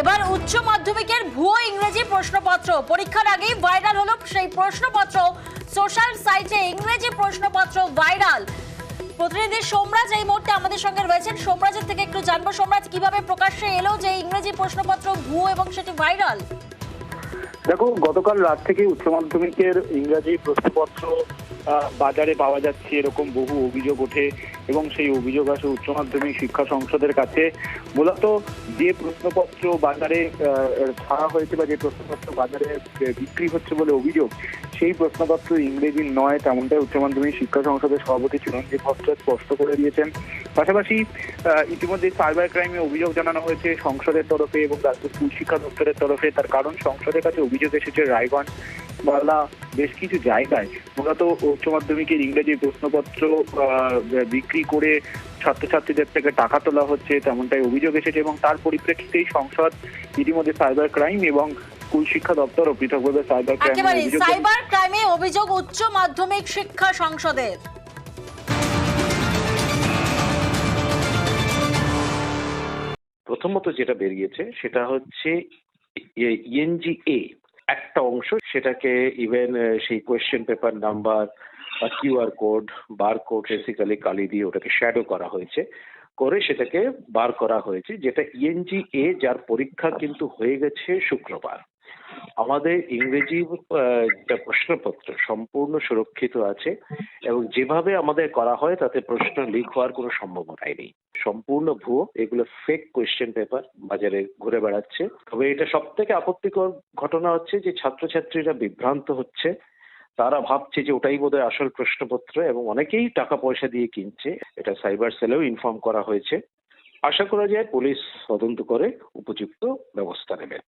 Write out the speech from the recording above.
এবার উচ্চ মাধ্যমিকের ভুয়ো ইংরেজি প্রশ্নপত্র। পরীক্ষার আগেই ভাইরাল হলো সেই প্রশ্নপত্র। সোশ্যাল সাইটে ইংরেজি প্রশ্নপত্র ভাইরাল প্রতিনিধি সোমরাজ এই মুহূর্তে আমাদের সঙ্গে রয়েছেন। সোমরাজের থেকে একটু জানব। সোমরাজ, কীভাবে প্রকাশ্যে এলো যে ইংরেজি প্রশ্নপত্র ভুয়ো এবং সেটি ভাইরাল দেখো, গতকাল রাত থেকে উচ্চ মাধ্যমিকের ইংরাজি প্রশ্নপত্র বাজারে পাওয়া যাচ্ছে এরকম বহু অভিযোগ ওঠে। এবং সেই অভিযোগ আসে উচ্চ মাধ্যমিক শিক্ষা সংসদের কাছে। মূলত যে প্রশ্নপত্র বাজারে ছাড়া হয়েছে বা যে প্রশ্নপত্র বাজারে বিক্রি হচ্ছে বলে অভিযোগ, সেই প্রশ্নপত্র ইংরেজি নয়, তেমনটাই উচ্চ মাধ্যমিক শিক্ষা সংসদের সভাপতি চিরঞ্জিত ভট্ট স্পষ্ট করে দিয়েছেন। পাশাপাশি ইতিমধ্যে সাইবার ক্রাইমে অভিযোগ জানানো হয়েছে সংসদের তরফে এবং রাজ্য স্কুল শিক্ষা দপ্তরের তরফে। তার কারণ সংসদের কাছে অভিযোগ এসেছে রায়গঞ্জ মালদা বেশ কিছু জায়গায় মূলত উচ্চ মাধ্যমিকের ইংরেজি প্রশ্নপত্র আহ, বিক্রি করে ছাত্রছাত্রীদের থেকে টাকা তোলা হচ্ছে তেমনটাই অভিযোগ এসেছে এবং তার পরিপ্রেক্ষিতেই সংসদ ইতিমধ্যে সাইবার ক্রাইম এবং স্কুল শিক্ষা দপ্তর ও পৃথকভাবে সাইবার ক্রাইম সাইবার ক্রাইমে অভিযোগ উচ্চ মাধ্যমিক শিক্ষা সংসদের। প্রথমত যেটা বেরিয়েছে সেটা হচ্ছে ইএনজিএ একটা অংশ সেটাকে ইভেন সেই কোয়েশ্চেন পেপার নাম্বার বা QR code bar code basically কালি দিয়ে ওটাকে শ্যাডো করা হয়েছে। করে সেটাকে বার করা হয়েছে, যেটা ইএনজিএ যার পরীক্ষা কিন্তু হয়ে গেছে শুক্রবার। আমাদের ইংরেজি আহ, প্রশ্নপত্র সম্পূর্ণ সুরক্ষিত আছে এবং যেভাবে আমাদের করা হয় তাতে প্রশ্ন লিক হওয়ার কোনো সম্ভাবনাই নেই। সম্পূর্ণ ভুয়ো এগুলো ফেক কোয়েশ্চেন পেপার বাজারে ঘুরে বেড়াচ্ছে। তবে এটা সব থেকে আপত্তিকর ঘটনা হচ্ছে যে ছাত্রছাত্রীরা বিভ্রান্ত হচ্ছে। তারা ভাবছে যে ওটাই বোধহয় আসল প্রশ্নপত্র এবং অনেকেই টাকা পয়সা দিয়ে কিনছে। এটা সাইবার সেলেও ইনফর্ম করা হয়েছে। আশা করা যায় পুলিশ তদন্ত করে উপযুক্ত ব্যবস্থা নেবে।